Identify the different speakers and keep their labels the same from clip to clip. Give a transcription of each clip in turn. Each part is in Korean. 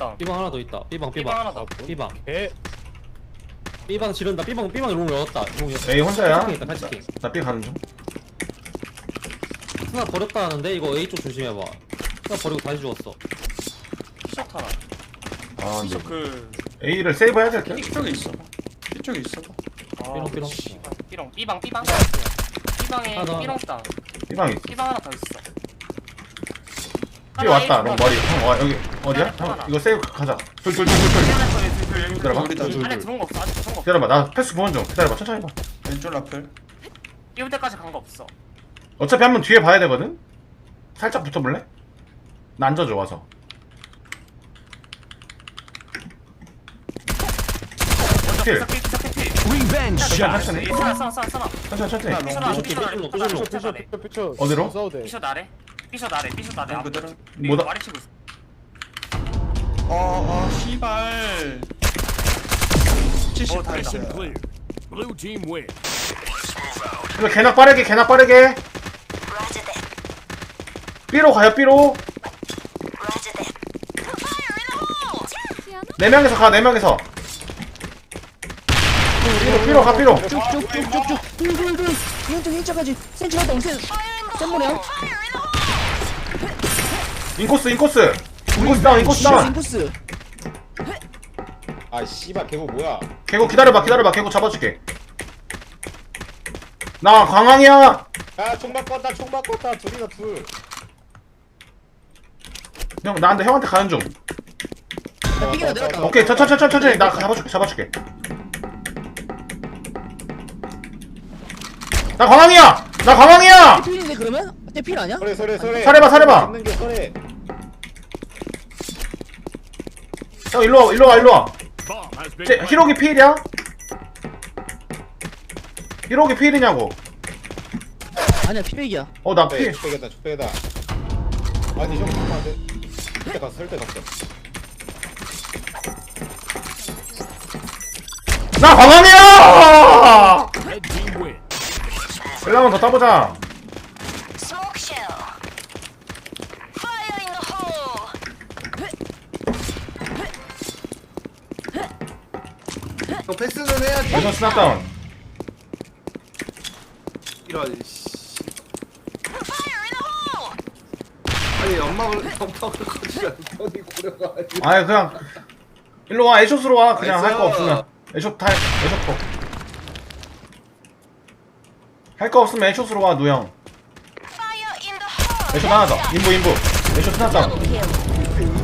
Speaker 1: 있다.
Speaker 2: B방 하나 더 있다. B방
Speaker 1: B방 하나
Speaker 2: B방.
Speaker 1: 더.
Speaker 2: B방.
Speaker 3: 개
Speaker 2: B방 지른다. B방 B방 롱 열었다. 롱 열었다.
Speaker 4: A 혼자야
Speaker 2: 있다.
Speaker 4: 나 B 가는 중
Speaker 2: 하나 버렸다 하는데 이거 A 쪽 조심해봐. 하나 버리고 다시 죽었어.
Speaker 1: 피셔 하나.
Speaker 4: 아 근데
Speaker 1: 그
Speaker 4: A를 세이브 해야 될게
Speaker 1: 이쪽에 있어. 이쪽에 있어. 아,
Speaker 2: 삐롱, 삐롱.
Speaker 1: 삐롱 삐방 삐방. 삐방에
Speaker 2: 하나.
Speaker 1: 삐롱 땅.
Speaker 4: B방 있어
Speaker 1: 삐방 하나 더 있어.
Speaker 4: B 왔다 너 머리 형 와, 여기 어디야? 형 이거 세이브 가자 둘둘둘둘 기다려봐.
Speaker 1: 안에 들어온 거 없어. 아직 들어온 거 없어.
Speaker 4: 기다려봐 나 패스 보는 중 기다려봐 천천히 봐
Speaker 5: 왼쪽 라플
Speaker 1: 띄울 때까지 간 거 없어.
Speaker 4: 어차피 한 번 뒤에 봐야 되거든? 살짝 붙어볼래? 나 앉아줘 와서 킬. 천천히
Speaker 1: 쏘나 쏘나 쏘나 쏘나.
Speaker 4: 천천히 천천히
Speaker 1: 나래. 나래.
Speaker 2: 삐셔
Speaker 1: 나래.
Speaker 3: 피쳐
Speaker 1: 나래. 삐셔 나래. 삐셔 나래.
Speaker 5: 형 그대로
Speaker 4: 뭐다?
Speaker 1: 말이 치고 있어.
Speaker 5: 어 어 씨발 70
Speaker 1: 다행이다.
Speaker 5: 나이스
Speaker 6: Clear. Blue team win.
Speaker 4: 이거 개나 빠르게 개나 빠르게 B로 가요 B로 네 명에서 가 네 명에서 B로 B로 가 B로
Speaker 7: 쭉쭉쭉쭉쭉 둘둘둘 왼쪽 왼쪽까지 센치가 동센 센모네요
Speaker 4: 인코스 인코스 인코스 다운 인코스 다운
Speaker 7: 인코스
Speaker 3: 아 씨발 개고 뭐야
Speaker 4: 개고 기다려봐 기다려봐 개고 잡아줄게 나 광항이야
Speaker 3: 야총 바꿨다 총 바꿨다 둘이다 둘
Speaker 4: 형 나한테 형한테 가는 중
Speaker 7: 내렸다
Speaker 4: 오케이 천천히 나 잡아줄게 잡아줄게 나 광항이야 나 광항이야
Speaker 7: 필인데 그러면? 대필 아니야?
Speaker 3: 소리 소리 소리
Speaker 4: 살해봐, 살해봐.
Speaker 3: 잡는 게 소리
Speaker 4: 형 일로 와 일로 와 일로 와 제. 히로기 필이야? 히로기 필이냐고
Speaker 7: 아니야 피백이야
Speaker 4: 어 나
Speaker 3: 네,
Speaker 4: 필
Speaker 3: 축배겠다 축배다 아니 형 잠깐만 설때 갔어 설때 갔어
Speaker 4: 나 광항이야
Speaker 6: Red team win.
Speaker 4: 일라만 더 따보자
Speaker 8: Smoke shell.
Speaker 5: 너 패스는 해야지.
Speaker 4: 여기서 스나다운.
Speaker 5: 이런 씨.
Speaker 8: Fire in the hole.
Speaker 5: 아니 연막을 덤떡을 거지라 편이 고려가지고.
Speaker 4: 아니 그냥 일로 와. 애쇼스로 와. 그냥 할 거
Speaker 5: 나이스.
Speaker 4: 없으면. 애쇼 타 애쇼 할거 없으면 애쇼스로 와 누형.
Speaker 8: Fire in the hole.
Speaker 4: 애쇼 하나 더 인부 인부. 애쇼 스나다운.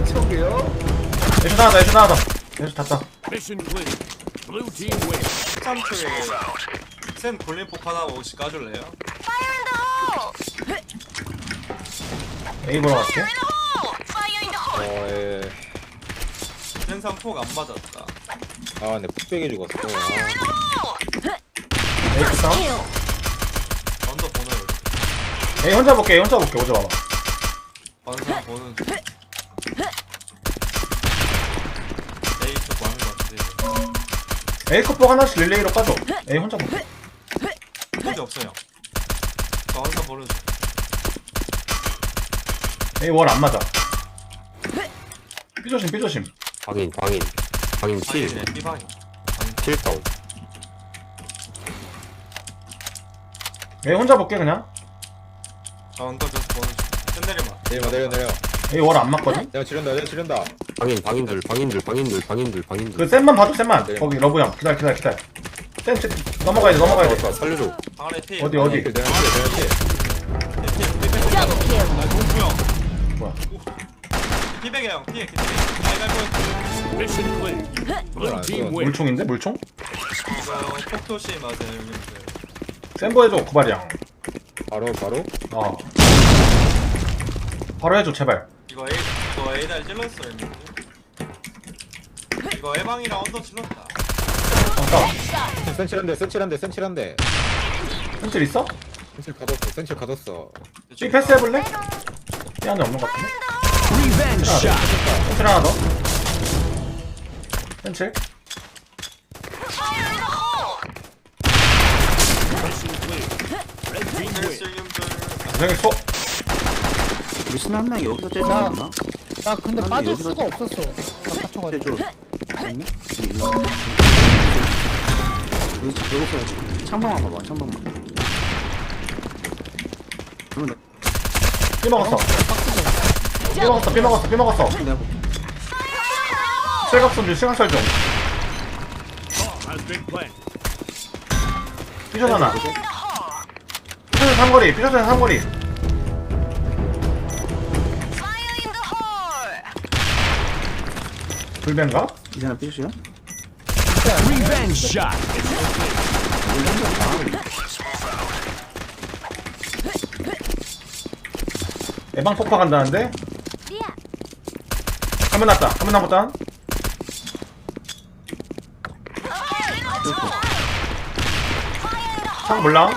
Speaker 5: 이쪽이요?
Speaker 4: 애쇼 하나 더 애쇼 하나 더 애쇼 탔다.
Speaker 6: Mission clear. Blue team win.
Speaker 9: 13초에 쌤 볼림폭 하나 혹시 까줄래요?
Speaker 8: Fire in the hole.
Speaker 4: A 보러 갈게
Speaker 8: Fire in the hole. Fire in the hole.
Speaker 3: 어예
Speaker 9: 센삼 폭안 맞았다
Speaker 3: 아 근데 푹백이 죽었어
Speaker 8: Fire in the hole.
Speaker 4: A 다운
Speaker 9: 언더 보는
Speaker 4: A 혼자 볼게 A 혼자 볼게 오지 마봐
Speaker 9: 반사 보는 중 A
Speaker 4: 컵복 하나씩 릴레이로 까줘. A 혼자 볼게
Speaker 9: 폭이 없어요. 저 반사 보는 중
Speaker 4: A 월 안 맞아. 삐조심 삐조심.
Speaker 10: 방인 방인. 방인 7
Speaker 9: 아니네 B방이
Speaker 10: 7 다운.
Speaker 4: A 혼자 볼게 그냥.
Speaker 9: 저 언더 저 쌤내리마
Speaker 3: 내려 내려 내려
Speaker 4: A 월 안 맞거든?
Speaker 3: 내가 지른다 내가 지른다
Speaker 10: 방인 방인들 방인들 방인들 방인들 방인들.
Speaker 4: 그 쌤만 봐줘 쌤만.
Speaker 3: 네.
Speaker 4: 거기 러브 형 기다려 기다려 기다려. 쌤 쌤, 넘어가야 돼 넘어가야 돼
Speaker 10: 아, 살려줘.
Speaker 9: 방 안에 피
Speaker 4: 어디 어디?
Speaker 3: 내가 내가 내가
Speaker 9: 나 동구 형
Speaker 4: 뭐야?
Speaker 9: 피백이 형. 피해 피해
Speaker 6: Mission clear. Blue team win.
Speaker 4: 물총인데 물총?
Speaker 9: 이거 폭도시 맞아요 형님들.
Speaker 4: 센보 해줘 구발이야
Speaker 3: 바로 바로?
Speaker 4: 어. 바로 해줘 제발.
Speaker 9: 이거 A 이거 A달 찔렀어 형님들 이거 A방이랑 언더
Speaker 4: 잠깐
Speaker 3: 센칠한데 센칠한데 센칠한데
Speaker 4: 센칠 있어?
Speaker 3: 센칠 가뒀어 센칠 가뒀어
Speaker 4: B 패스 해볼래? B 안에 없는 것 같은데? 센칠 하나 더 센칠
Speaker 8: Fire in the hole.
Speaker 6: Mission clear. Red team win.
Speaker 9: 실님들
Speaker 4: 고생이 소
Speaker 7: 나, 나 근데 빠질 수가 없었어. 나 갇혀가지고.
Speaker 5: 창방만 봐봐 창방만.
Speaker 4: 삐 먹었어. 삐 먹었어 삐 먹었어 삐 먹었어.
Speaker 6: been planted.
Speaker 4: 삐션 하나. 삐션 삼거리 삐션 삼거리 불벤가?
Speaker 5: 이제는 삐시야?
Speaker 6: Revenge shot.
Speaker 4: 예방 폭파 간다는데? 한 번 났다 한 번 남았다 창 몰라?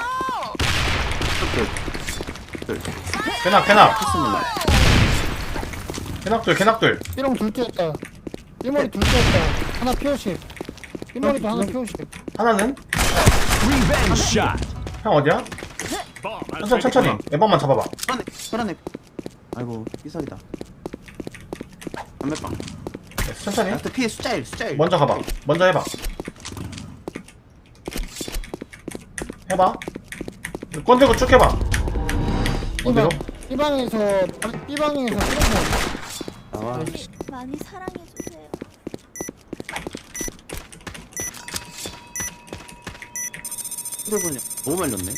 Speaker 4: 개낙 개낙 개낙들 개낙들
Speaker 7: 삐롱 둘 뛰었다. 삐머리 둘 뛰었다. 하나 피오십. 삐머리도 하나 피오십.
Speaker 4: 하나는?
Speaker 6: Revenge shot.
Speaker 4: 형 어디야? 천천히 천천히. 예방만 잡아봐
Speaker 5: 편안해 아이고 삐살이다 담배빵
Speaker 4: 천천히
Speaker 5: 라스트 피해 숫자 1 숫자 1
Speaker 4: 먼저 가봐 먼저 해봐 해봐 건들고 쭉 해봐 어디로?
Speaker 7: 삐방에서 삐방에서 삐롱
Speaker 5: 나와
Speaker 8: 많이 사랑해 주세요.
Speaker 5: 휴대폰이 너무 말렸네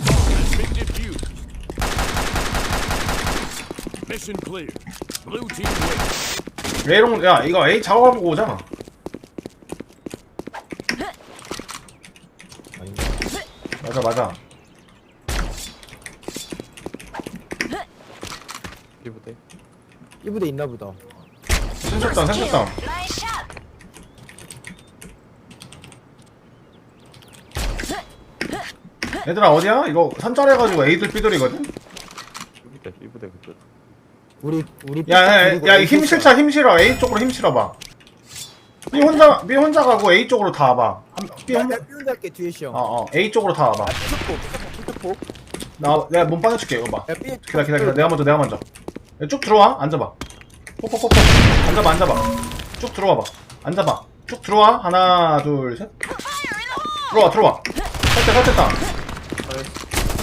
Speaker 6: Has been defused. Mission clear. Blue team wins.
Speaker 4: 레이롱 야 이거 A 작업하고 오자 맞아 맞아
Speaker 7: 이 부대. 있나 보다.
Speaker 8: Nice shot!
Speaker 4: 얘들아 어디야? 이거 선짤해가지고 A들 B들이거든?
Speaker 7: 우리 우리
Speaker 4: 야야야 힘 실차 힘 실어. A 쪽으로 힘 실어봐. B 혼자 B 혼자 가고 A 쪽으로 다 와봐. 한- B 혼자
Speaker 7: 삐롱 갈게 뒤에 시형.
Speaker 4: 어어. A 쪽으로 다 와봐. 나 내가 몸 빠져줄게 이거 봐. 기다려 기다려 기다려. 내가 먼저 내가 먼저. 야, 쭉 들어와. 앉아봐. 뽀뽀뽀뽀 앉아봐 앉아봐. 쭉 들어와봐. 앉아봐. 쭉 들어와. 하나 둘셋. 들어와 들어와. 살짝 살짝 다운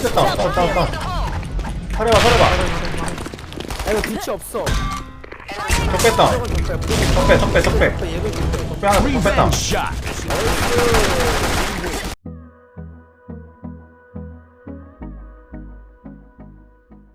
Speaker 4: 살짝 다운 다운 다운 서려봐 서려봐.
Speaker 7: 아 이거 뒤치 없어.
Speaker 4: 적배 다운 적배 적배 적배. 적배 하나
Speaker 6: Revenge shot.